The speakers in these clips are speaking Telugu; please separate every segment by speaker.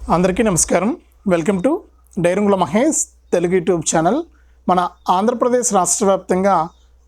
Speaker 1: అందరికీ నమస్కారం. Welcome to Dairangula Mahesh Telugu YouTube channel. మన ఆంధ్రప్రదేశ్ రాష్ట్ర వ్యాప్తంగా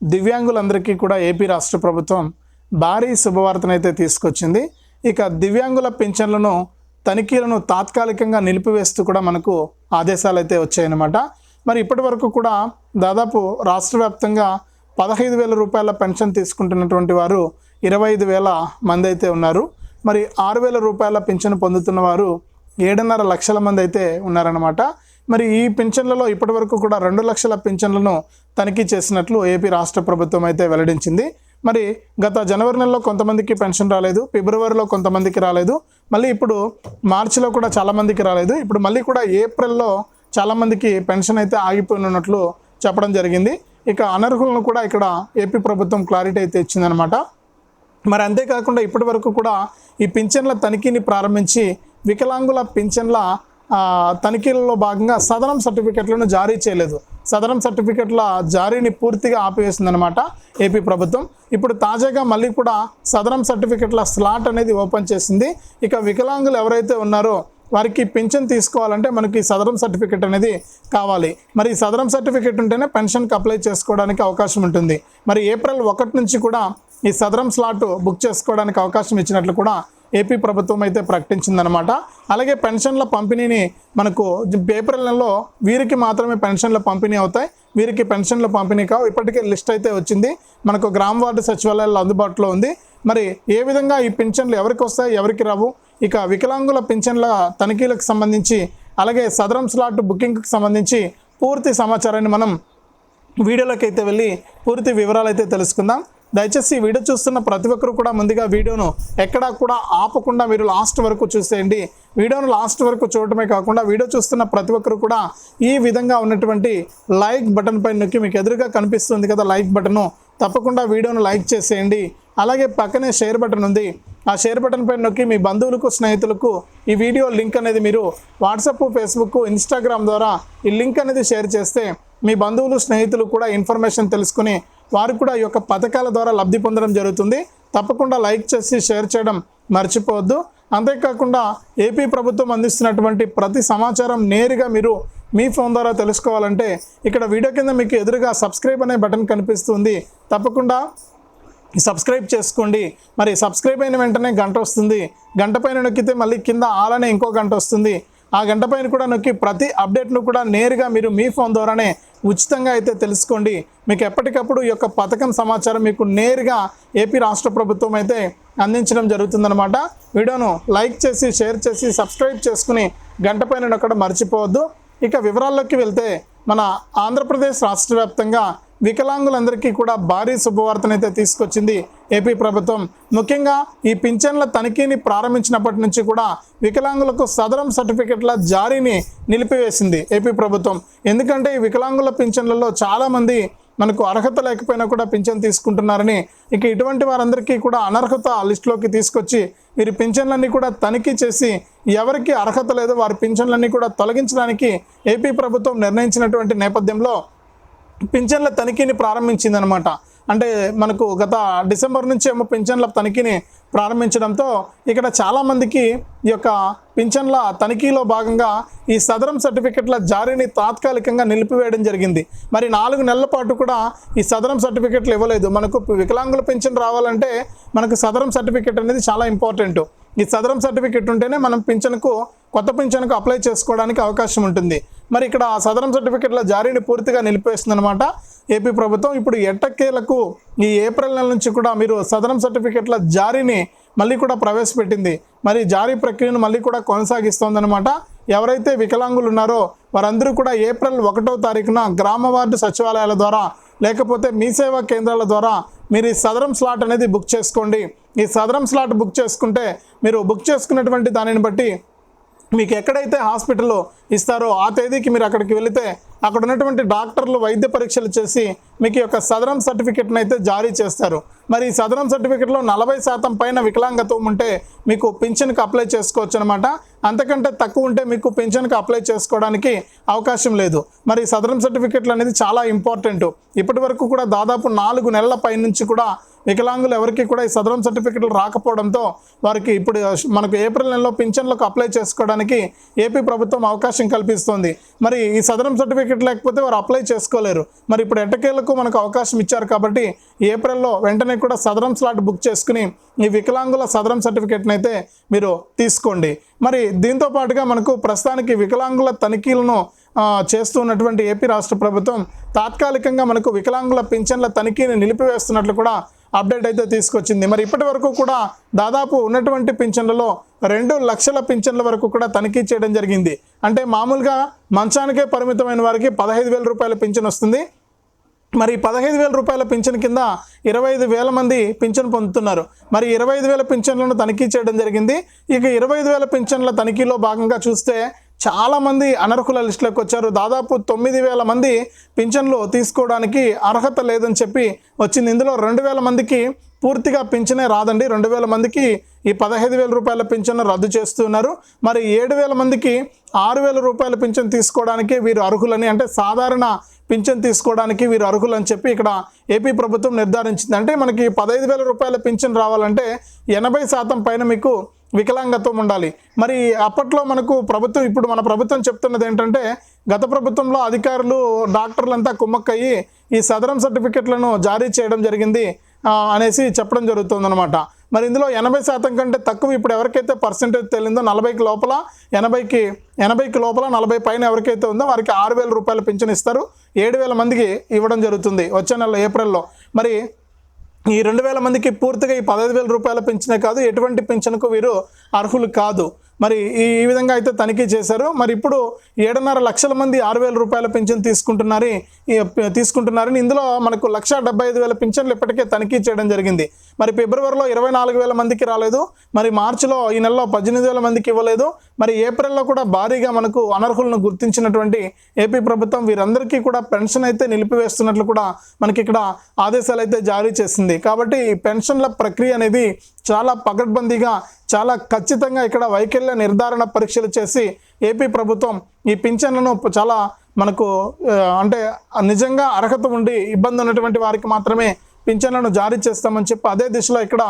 Speaker 1: దివ్యాంగులందరికీ కూడా ఏపీ రాష్ట్ర ప్రభుత్వం భారీ శుభవార్తనైతే తీసుకొచ్చింది. ఇక దివ్యాంగుల పింఛన్లను తనిఖీలను తాత్కాలికంగా నిలిపివేస్తూ కూడా మనకు ఆదేశాలు అయితే వచ్చాయన్నమాట. మరి ఇప్పటి వరకు కూడా దాదాపు రాష్ట్ర వ్యాప్తంగా పదహైదు వేల రూపాయల పెన్షన్ తీసుకుంటున్నటువంటి వారు ఇరవై ఐదు వేల మంది అయితే ఉన్నారు. మరి ఆరు వేల రూపాయల పింఛను పొందుతున్న వారు ఏడున్నర లక్షల మంది అయితే ఉన్నారన్నమాట. మరి ఈ పింఛన్లలో ఇప్పటి వరకు కూడా రెండు లక్షల పింఛన్లను తనిఖీ చేసినట్లు ఏపీ రాష్ట్ర ప్రభుత్వం అయితే వెల్లడించింది. మరి గత జనవరి నెలలో కొంతమందికి పెన్షన్ రాలేదు ఫిబ్రవరిలో కొంతమందికి రాలేదు మళ్ళీ ఇప్పుడు మార్చిలో కూడా చాలామందికి రాలేదు ఇప్పుడు మళ్ళీ కూడా ఏప్రిల్లో చాలామందికి పెన్షన్ అయితే ఆగిపోయినట్లు చెప్పడం జరిగింది. ఇక అనర్హులను కూడా ఇక్కడ ఏపీ ప్రభుత్వం క్లారిటీ అయితే ఇచ్చిందనమాట మరి అంతేకాకుండా ఇప్పటి వరకు కూడా ఈ పింఛన్ల తనిఖీని ప్రారంభించి వికలాంగుల పింఛన్ల తనిఖీలలో భాగంగా సదనం సర్టిఫికెట్లను జారీ చేయలేదు. సదనం సర్టిఫికెట్ల జారీని పూర్తిగా ఆపివేసిందనమాట ఏపీ ప్రభుత్వం. ఇప్పుడు తాజాగా మళ్ళీ కూడా సదనం సర్టిఫికెట్ల స్లాట్ అనేది ఓపెన్ చేసింది. ఇక వికలాంగులు ఎవరైతే ఉన్నారో వారికి పింఛన్ తీసుకోవాలంటే మనకి సదరం సర్టిఫికెట్ అనేది కావాలి. మరి సదరం సర్టిఫికెట్ ఉంటేనే పెన్షన్కి అప్లై చేసుకోవడానికి అవకాశం ఉంటుంది. మరి ఏప్రిల్ ఒకటి నుంచి కూడా ఈ సదరం స్లాట్ బుక్ చేసుకోవడానికి అవకాశం ఇచ్చినట్లు కూడా ఏపీ ప్రభుత్వం అయితే ప్రకటించిందనమాట అలాగే పెన్షన్ల పంపిణీని మనకు ఏప్రిల్ నెలలో వీరికి మాత్రమే పెన్షన్ల పంపిణీ అవుతాయి. వీరికి పెన్షన్ల పంపిణీ కావు. ఇప్పటికే లిస్ట్ అయితే వచ్చింది. మనకు గ్రామ వార్డు సచివాలయాల్లో అందుబాటులో ఉంది. మరి ఏ విధంగా ఈ పింఛన్లు ఎవరికి వస్తాయి ఎవరికి రావు? ఇక వికలాంగుల పింఛన్ల తనిఖీలకు సంబంధించి అలాగే సదరం స్లాట్ బుకింగ్కి సంబంధించి పూర్తి సమాచారాన్ని మనం వీడియోలోకి అయితే వెళ్ళి పూర్తి వివరాలు అయితే తెలుసుకుందాం. దయచేసి ఈ వీడియో చూస్తున్న ప్రతి ఒక్కరు కూడా ముందుగా వీడియోను ఎక్కడా కూడా ఆపకుండా మీరు లాస్ట్ వరకు చూసేయండి. వీడియోను లాస్ట్ వరకు చూడటమే కాకుండా వీడియో చూస్తున్న ప్రతి ఒక్కరు కూడా ఈ విధంగా ఉన్నటువంటి లైక్ బటన్ పైన నొక్కి మీకు ఎదురుగా కనిపిస్తుంది కదా లైక్ బటను తప్పకుండా వీడియోను లైక్ చేసేయండి. అలాగే పక్కనే షేర్ బటన్ ఉంది. ఆ షేర్ బటన్ పైన నొక్కి మీ బంధువులకు స్నేహితులకు ఈ వీడియో లింక్ అనేది మీరు వాట్సాప్ ఫేస్బుక్ ఇన్స్టాగ్రామ్ ద్వారా ఈ లింక్ అనేది షేర్ చేస్తే మీ బంధువులు స్నేహితులు కూడా ఇన్ఫర్మేషన్ తెలుసుకుని వారు కూడా ఈ యొక్క పథకాల ద్వారా లబ్ధి పొందడం జరుగుతుంది. తప్పకుండా లైక్ చేసి షేర్ చేయడం మర్చిపోవద్దు. అంతేకాకుండా ఏపీ ప్రభుత్వం అందిస్తున్నటువంటి ప్రతి సమాచారం నేరుగా మీరు మీ ఫోన్ ద్వారా తెలుసుకోవాలంటే ఇక్కడ వీడియో కింద మీకు ఎదురుగా సబ్స్క్రైబ్ అనే బటన్ కనిపిస్తుంది. తప్పకుండా సబ్స్క్రైబ్ చేసుకోండి. మరి సబ్స్క్రైబ్ అయిన వెంటనే గంట వస్తుంది. గంట పైన నొక్కితే మళ్ళీ కింద ఆలనే ఇంకో గంట వస్తుంది. ఆ గంట పైన కూడా నొక్కి ప్రతి అప్డేట్ను కూడా నేరుగా మీరు మీ ఫోన్ ద్వారానే ఉచితంగా అయితే తెలుసుకోండి. మీకు ఎప్పటికప్పుడు ఈ యొక్క పథకం సమాచారం మీకు నేరుగా ఏపీ రాష్ట్ర ప్రభుత్వం అయితే అందించడం జరుగుతుందన్నమాట. వీడియోను లైక్ చేసి షేర్ చేసి సబ్స్క్రైబ్ చేసుకుని గంట పైన మర్చిపోవద్దు. ఇక వివరాల్లోకి వెళ్తే మన ఆంధ్రప్రదేశ్ రాష్ట్ర వ్యాప్తంగా వికలాంగులందరికీ కూడా భారీ శుభవార్తనైతే తీసుకొచ్చింది ఏపీ ప్రభుత్వం. ముఖ్యంగా ఈ పింఛన్ల తనిఖీని ప్రారంభించినప్పటి నుంచి కూడా వికలాంగులకు సదరం సర్టిఫికెట్ల జారీని నిలిపివేసింది ఏపీ ప్రభుత్వం. ఎందుకంటే ఈ వికలాంగుల పింఛన్లలో చాలామంది మనకు అర్హత లేకపోయినా కూడా పింఛన్ తీసుకుంటున్నారని ఇక ఇటువంటి వారందరికీ కూడా అనర్హత లిస్టులోకి తీసుకొచ్చి వీరి పింఛన్లన్నీ కూడా తనిఖీ చేసి ఎవరికి అర్హత లేదో వారి పింఛన్లన్నీ కూడా తొలగించడానికి ఏపీ ప్రభుత్వం నిర్ణయించినటువంటి నేపథ్యంలో పింఛన్ల తనిఖీని ప్రారంభించిందనమాట. అంటే మనకు గత డిసెంబర్ నుంచి ఏమో పింఛన్ల తనిఖీని ప్రారంభించడంతో ఇక్కడ చాలామందికి ఈ యొక్క పింఛన్ల తనిఖీలో భాగంగా ఈ సదరం సర్టిఫికెట్ల జారీని తాత్కాలికంగా నిలిపివేయడం జరిగింది. మరి నాలుగు నెలల పాటు కూడా ఈ సదరం సర్టిఫికెట్లు ఇవ్వలేదు. మనకు వికలాంగుల పింఛన్ రావాలంటే మనకు సదరం సర్టిఫికెట్ అనేది చాలా ఇంపార్టెంట్. ఈ సదరం సర్టిఫికెట్ ఉంటేనే మనం పింఛన్కు కొత్త పింఛన్కు అప్లై చేసుకోవడానికి అవకాశం ఉంటుంది. మరి ఇక్కడ ఆ సదరం సర్టిఫికెట్ల జారీని పూర్తిగా నిలిపేస్తుందన్నమాట ఏపీ ప్రభుత్వం ఇప్పుడు ఎట్టకేలకు ఈ ఏప్రిల్ నెల నుంచి కూడా మీరు సదరం సర్టిఫికెట్ల జారీని మళ్ళీ కూడా ప్రవేశపెట్టింది. మరి జారీ ప్రక్రియను మళ్ళీ కూడా కొనసాగిస్తోందనమాట ఎవరైతే వికలాంగులు ఉన్నారో వారందరూ కూడా ఏప్రిల్ ఒకటో తారీఖున గ్రామ వార్డు సచివాలయాల ద్వారా లేకపోతే మీ సేవా కేంద్రాల ద్వారా మీరు ఈ సదరం స్లాట్ అనేది బుక్ చేసుకోండి. ఈ సదరం స్లాట్ బుక్ చేసుకుంటే మీరు బుక్ చేసుకున్నటువంటి దానిని బట్టి మీకు ఎక్కడైతే హాస్పిటల్లో ఇస్తారో ఆ తేదీకి మీరు అక్కడికి వెళితే అక్కడ ఉన్నటువంటి డాక్టర్లు వైద్య పరీక్షలు చేసి మీకు యొక్క సదరం సర్టిఫికెట్ని అయితే జారీ చేస్తారు. మరి ఈ సదరం సర్టిఫికెట్లో నలభై శాతం పైన వికలాంగత్వం ఉంటే మీకు పింఛన్కి అప్లై చేసుకోవచ్చు అనమాట అంతకంటే తక్కువ ఉంటే మీకు పింఛన్కి అప్లై చేసుకోవడానికి అవకాశం లేదు. మరి ఈ సదరం సర్టిఫికెట్లు అనేది చాలా ఇంపార్టెంట్. ఇప్పటి వరకు కూడా దాదాపు నాలుగు నెలల పై నుంచి కూడా వికలాంగులు ఎవరికి కూడా ఈ సదరం సర్టిఫికెట్లు రాకపోవడంతో వారికి ఇప్పుడు మనకు ఏప్రిల్ నెలలో పింఛన్లకు అప్లై చేసుకోవడానికి ఏపీ ప్రభుత్వం అవకాశం కల్పిస్తోంది. మరి ఈ సదరం సర్టిఫికెట్ లేకపోతే వారు అప్లై చేసుకోలేరు. మరి ఇప్పుడు ఎట్టకేలకు మనకు అవకాశం ఇచ్చారు కాబట్టి ఏప్రిల్లో వెంటనే కూడా సదరం స్లాట్ బుక్ చేసుకుని ఈ వికలాంగుల సదరం సర్టిఫికెట్ని అయితే మీరు తీసుకోండి. మరి దీంతో పాటుగా మనకు ప్రస్తుతానికి వికలాంగుల తనిఖీలను చేస్తున్నటువంటి ఏపీ రాష్ట్ర ప్రభుత్వం తాత్కాలికంగా మనకు వికలాంగుల పింఛన్ల తనిఖీని నిలిపివేస్తున్నట్లు కూడా అప్డేట్ అయితే తీసుకొచ్చింది. మరి ఇప్పటి వరకు కూడా దాదాపు ఉన్నటువంటి పింఛన్లలో రెండు లక్షల పింఛన్ల వరకు కూడా తనిఖీ చేయడం జరిగింది. అంటే మామూలుగా మంచానికే పరిమితమైన వారికి పదహైదు వేల రూపాయల పింఛన్ వస్తుంది. మరి పదహైదు వేల రూపాయల పింఛన్ కింద ఇరవై ఐదు వేల మంది పింఛన్ పొందుతున్నారు. మరి ఇరవై ఐదు వేల పింఛన్లను తనిఖీ చేయడం జరిగింది. ఇక ఇరవై ఐదు వేల పింఛన్ల తనిఖీలో భాగంగా చూస్తే చాలామంది అనర్హుల లిస్టులోకి వచ్చారు. దాదాపు తొమ్మిది వేల మంది పింఛన్లు తీసుకోవడానికి అర్హత లేదని చెప్పి వచ్చింది. ఇందులో రెండు వేల మందికి పూర్తిగా పింఛనే రాదండి. రెండు వేల మందికి ఈ పదహైదు వేల రూపాయల పింఛను రద్దు చేస్తున్నారు. మరి ఏడు వేల మందికి ఆరు వేల రూపాయల పింఛన్ తీసుకోవడానికి వీరు అర్హులని అంటే సాధారణ పింఛన్ తీసుకోవడానికి వీరు అర్హులు అని చెప్పి ఇక్కడ ఏపీ ప్రభుత్వం నిర్ధారించింది. అంటే మనకి పదహైదు వేల రూపాయల పింఛన్ రావాలంటే ఎనభై శాతం పైన మీకు వికలాంగత్వం ఉండాలి. మరి అప్పట్లో మనకు ప్రభుత్వం ఇప్పుడు మన ప్రభుత్వం చెప్తున్నది ఏంటంటే గత ప్రభుత్వంలో అధికారులు డాక్టర్లంతా కుమ్మక్కయ్యి ఈ సదరం సర్టిఫికెట్లను జారీ చేయడం జరిగింది. అనేసి చెప్పడం జరుగుతుందన్నమాట. మరి ఇందులో ఎనభై శాతం కంటే తక్కువ ఇప్పుడు ఎవరికైతే పర్సంటేజ్ తెలిందో నలభైకి లోపల ఎనభైకి ఎనభైకి లోపల నలభై పైన ఎవరికైతే ఉందో వారికి ఆరు వేల రూపాయల పింఛన్ ఇస్తారు. ఏడు వేల మందికి ఇవ్వడం జరుగుతుంది వచ్చే నెల ఏప్రిల్లో. మరి ఈ రెండు వేల మందికి పూర్తిగా ఈ పదహైదు వేల రూపాయల పింఛనే కాదు ఎటువంటి పింఛన్కు వీరు అర్హులు కాదు. మరి ఈ విధంగా అయితే తనిఖీ చేశారు. మరి ఇప్పుడు ఏడున్నర లక్షల మంది ఆరు వేల రూపాయల పింఛన్ తీసుకుంటున్నారని తీసుకుంటున్నారని ఇందులో మనకు లక్ష డెబ్బై ఐదు వేల పింఛన్లు ఇప్పటికే తనిఖీ చేయడం జరిగింది. మరి ఫిబ్రవరిలో ఇరవై నాలుగు వేల మందికి రాలేదు. మరి మార్చిలో ఈ నెలలో పద్దెనిమిది వేల మందికి ఇవ్వలేదు. మరి ఏప్రిల్లో కూడా భారీగా మనకు అనర్హులను గుర్తించినటువంటి ఏపీ ప్రభుత్వం వీరందరికీ కూడా పెన్షన్ అయితే నిలిపివేస్తున్నట్లు కూడా మనకి ఇక్కడ ఆదేశాలు అయితే జారీ చేసింది. కాబట్టి పెన్షన్ల ప్రక్రియ అనేది చాలా పకడ్బందీగా చాలా ఖచ్చితంగా ఇక్కడ వైకల్య నిర్ధారణ పరీక్షలు చేసి ఏపీ ప్రభుత్వం ఈ పింఛన్లను చాలా మనకు అంటే నిజంగా అర్హత ఉండి ఇబ్బంది ఉన్నటువంటి వారికి మాత్రమే పింఛన్లను జారీ చేస్తామని చెప్పి అదే దిశలో ఇక్కడ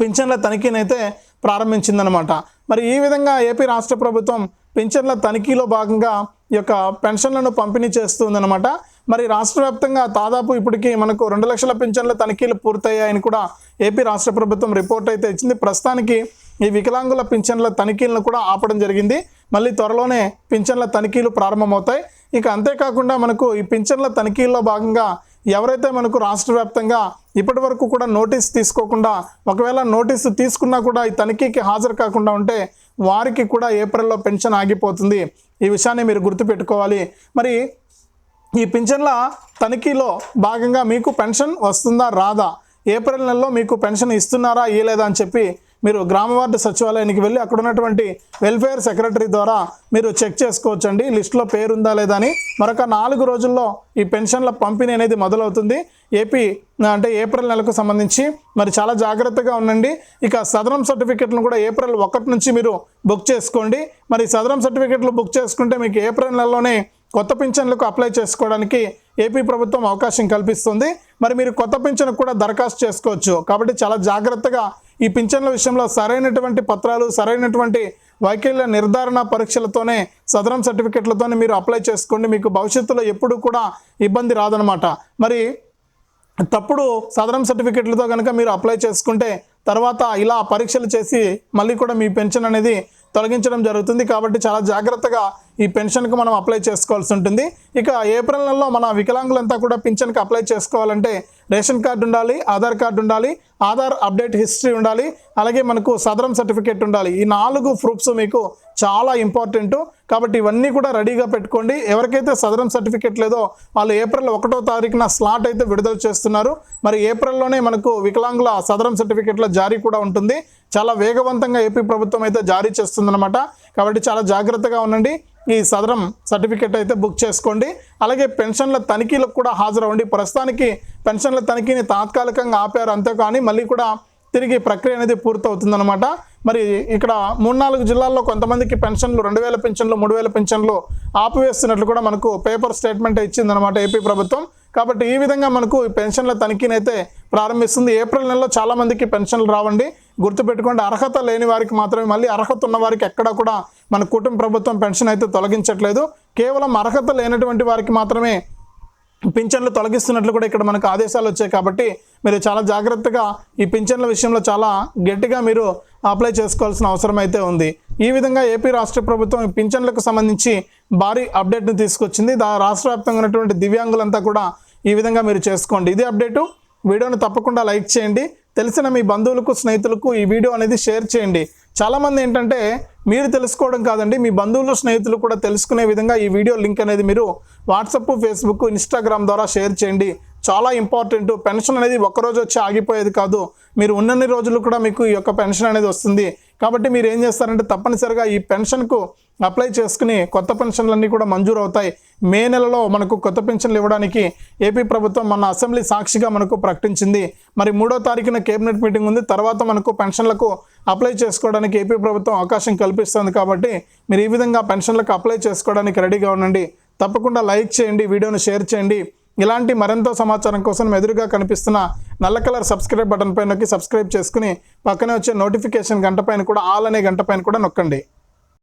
Speaker 1: పింఛన్ల తనిఖీనైతే ప్రారంభించిందనమాట మరి ఈ విధంగా ఏపీ రాష్ట్ర ప్రభుత్వం పింఛన్ల తనిఖీలో భాగంగా ఈ యొక్క పెన్షన్లను పంపిణీ చేస్తుందన్నమాట. మరి రాష్ట్ర వ్యాప్తంగా దాదాపు ఇప్పటికీ మనకు రెండు లక్షల పింఛన్ల తనిఖీలు పూర్తయ్యాయని కూడా ఏపీ రాష్ట్ర ప్రభుత్వం రిపోర్ట్ అయితే ఇచ్చింది. ప్రస్తుతానికి ఈ వికలాంగుల పింఛన్ల తనిఖీలను కూడా ఆపడం జరిగింది. మళ్ళీ త్వరలోనే పింఛన్ల తనిఖీలు ప్రారంభమవుతాయి. ఇక అంతేకాకుండా మనకు ఈ పింఛన్ల తనిఖీల్లో భాగంగా ఎవరైతే మనకు రాష్ట్ర వ్యాప్తంగా ఇప్పటి వరకు కూడా నోటీస్ తీసుకోకుండా ఒకవేళ నోటీసు తీసుకున్నా కూడా ఈ తనిఖీకి హాజరు కాకుండా ఉంటే వారికి కూడా ఏప్రిల్లో పెన్షన్ ఆగిపోతుంది. ఈ విషయాన్ని మీరు గుర్తుపెట్టుకోవాలి. మరి ఈ పింఛన్ల తనిఖీలో భాగంగా మీకు పెన్షన్ వస్తుందా రాదా? ఏప్రిల్ నెలలో మీకు పెన్షన్ ఇస్తున్నారా ఇయ్యలేదా అని చెప్పి మీరు గ్రామ వార్డు సచివాలయానికి వెళ్ళి అక్కడ ఉన్నటువంటి వెల్ఫేర్ సెక్రటరీ ద్వారా మీరు చెక్ చేసుకోవచ్చండి. లిస్టులో పేరు ఉందా లేదా అని. మరొక నాలుగు రోజుల్లో ఈ పెన్షన్ల పంపిణీ అనేది మొదలవుతుంది. ఏపీ అంటే ఏప్రిల్ నెలకు సంబంధించి మరి చాలా జాగ్రత్తగా ఉండండి. ఇక సదరం సర్టిఫికెట్లను కూడా ఏప్రిల్ ఒకటి నుంచి మీరు బుక్ చేసుకోండి. మరి సదరం సర్టిఫికెట్లు బుక్ చేసుకుంటే మీకు ఏప్రిల్ నెలలోనే కొత్త పింఛన్లకు అప్లై చేసుకోవడానికి ఏపీ ప్రభుత్వం అవకాశం కల్పిస్తుంది. మరి మీరు కొత్త పింఛన్కు కూడా దరఖాస్తు చేసుకోవచ్చు. కాబట్టి చాలా జాగ్రత్తగా ఈ పింఛన్ల విషయంలో సరైనటువంటి పత్రాలు సరైనటువంటి వైకల్య నిర్ధారణ పరీక్షలతోనే సదరం సర్టిఫికెట్లతోనే మీరు అప్లై చేసుకోండి. మీకు భవిష్యత్తులో ఎప్పుడు కూడా ఇబ్బంది రాదనమాట మరి తప్పుడు సదరం సర్టిఫికెట్లతో కనుక మీరు అప్లై చేసుకుంటే తర్వాత ఇలా పరీక్షలు చేసి మళ్ళీ కూడా మీ పెన్షన్ అనేది తొలగించడం జరుగుతుంది కాబట్టి చాలా జాగ్రత్తగా ఈ పెన్షన్కి మనం అప్లై చేసుకోవాల్సి ఉంటుంది. ఇక ఏప్రిల్ నెలలో మన వికలాంగులంతా కూడా పింఛన్కి అప్లై చేసుకోవాలంటే రేషన్ కార్డు ఉండాలి ఆధార్ కార్డు ఉండాలి ఆధార్ అప్డేట్ హిస్టరీ ఉండాలి అలాగే మనకు సదరం సర్టిఫికేట్ ఉండాలి. ఈ నాలుగు ప్రూఫ్స్ మీకు చాలా ఇంపార్టెంట్. కాబట్టి ఇవన్నీ కూడా రెడీగా పెట్టుకోండి. ఎవరికైతే సదరం సర్టిఫికేట్ లేదో వాళ్ళు ఏప్రిల్ ఒకటో తారీఖున స్లాట్ అయితే విడుదల చేస్తున్నారు. మరి ఏప్రిల్లోనే మనకు వికలాంగుల సదరం సర్టిఫికేట్ల జారీ కూడా ఉంటుంది. చాలా వేగవంతంగా ఏపీ ప్రభుత్వం అయితే జారీ చేస్తుందన్నమాట. కాబట్టి చాలా జాగ్రత్తగా ఉండండి. ఈ సదరం సర్టిఫికేట్ అయితే బుక్ చేసుకోండి. అలాగే పెన్షన్ల తనిఖీలకు కూడా హాజరవ్వండి. ప్రస్తుతానికి పెన్షన్ల తనిఖీని తాత్కాలికంగా ఆపారు అంతే కానీ మళ్ళీ కూడా తిరిగి ప్రక్రియ అనేది పూర్తవుతుందన్నమాట. మరి ఇక్కడ మూడు నాలుగు జిల్లాల్లో కొంతమందికి పెన్షన్లు రెండు వేల పెన్షన్లు మూడు వేల పెన్షన్లు ఆపివేస్తున్నట్లు కూడా మనకు పేపర్ స్టేట్మెంట్ ఇచ్చిందనమాట ఏపీ ప్రభుత్వం. కాబట్టి ఈ విధంగా మనకు ఈ పెన్షన్ల తనిఖీని అయితే ప్రారంభిస్తుంది. ఏప్రిల్ నెలలో చాలామందికి పెన్షన్లు రావండి. గుర్తుపెట్టుకోండి అర్హత లేని వారికి మాత్రమే మళ్ళీ అర్హత ఉన్న వారికి ఎక్కడా కూడా మన కుటుంబ ప్రభుత్వం పెన్షన్ అయితే తొలగించట్లేదు. కేవలం అర్హత లేనటువంటి వారికి మాత్రమే పింఛన్లు తొలగిస్తున్నట్లు కూడా ఇక్కడ మనకు ఆదేశాలు వచ్చాయి. కాబట్టి మీరు చాలా జాగ్రత్తగా ఈ పింఛన్ల విషయంలో చాలా గట్టిగా మీరు అప్లై చేసుకోవాల్సిన అవసరం అయితే ఉంది. ఈ విధంగా ఏపీ రాష్ట్ర ప్రభుత్వం పింఛన్లకు సంబంధించి భారీ అప్డేట్ను తీసుకొచ్చింది. దా రాష్ట్ర వ్యాప్తంగా ఉన్నటువంటి దివ్యాంగులంతా కూడా ఈ విధంగా మీరు చేసుకోండి. ఇది అప్డేటు. వీడియోను తప్పకుండా లైక్ చేయండి. తెలిసిన మీ బంధువులకు స్నేహితులకు ఈ వీడియో అనేది షేర్ చేయండి. చాలామంది ఏంటంటే మీరు తెలుసుకోవడం కాదండి మీ బంధువులు స్నేహితులు కూడా తెలుసుకునే విధంగా ఈ వీడియో లింక్ అనేది మీరు వాట్సప్ ఫేస్బుక్ ఇన్స్టాగ్రామ్ ద్వారా షేర్ చేయండి. చాలా ఇంపార్టెంట్ పెన్షన్ అనేది ఒక్కరోజు వచ్చి ఆగిపోయేది కాదు. మీరు ఉన్నన్ని రోజులు కూడా మీకు ఈ యొక్క పెన్షన్ అనేది వస్తుంది. కాబట్టి మీరు ఏం చేస్తారంటే తప్పనిసరిగా ఈ పెన్షన్కు అప్లై చేసుకుని కొత్త పెన్షన్లన్నీ కూడా మంజూరు అవుతాయి మే నెలలో మనకు కొత్త పెన్షన్లు ఇవ్వడానికి ఏపీ ప్రభుత్వం మన అసెంబ్లీ సాక్షిగా మనకు ప్రకటించింది. మరి మూడో తారీఖున కేబినెట్ మీటింగ్ ఉంది. తర్వాత మనకు పెన్షన్లకు అప్లై చేసుకోవడానికి ఏపీ ప్రభుత్వం అవకాశం కల్పిస్తుంది కాబట్టి మీరు ఈ విధంగా పెన్షన్లకు అప్లై చేసుకోవడానికి రెడీగా ఉండండి. తప్పకుండా లైక్ చేయండి వీడియోను షేర్ చేయండి. ఇలాంటి మరింత సమాచారం కోసం ఎదురుగా కనిపిస్తున్న నల్ల కలర్ సబ్స్క్రైబ్ బటన్ పైన నొక్కి సబ్స్క్రైబ్ చేసుకుని పక్కనే వచ్చే నోటిఫికేషన్ గంట పైన కూడా ఆల్ అనే గంట పైన కూడా నొక్కండి.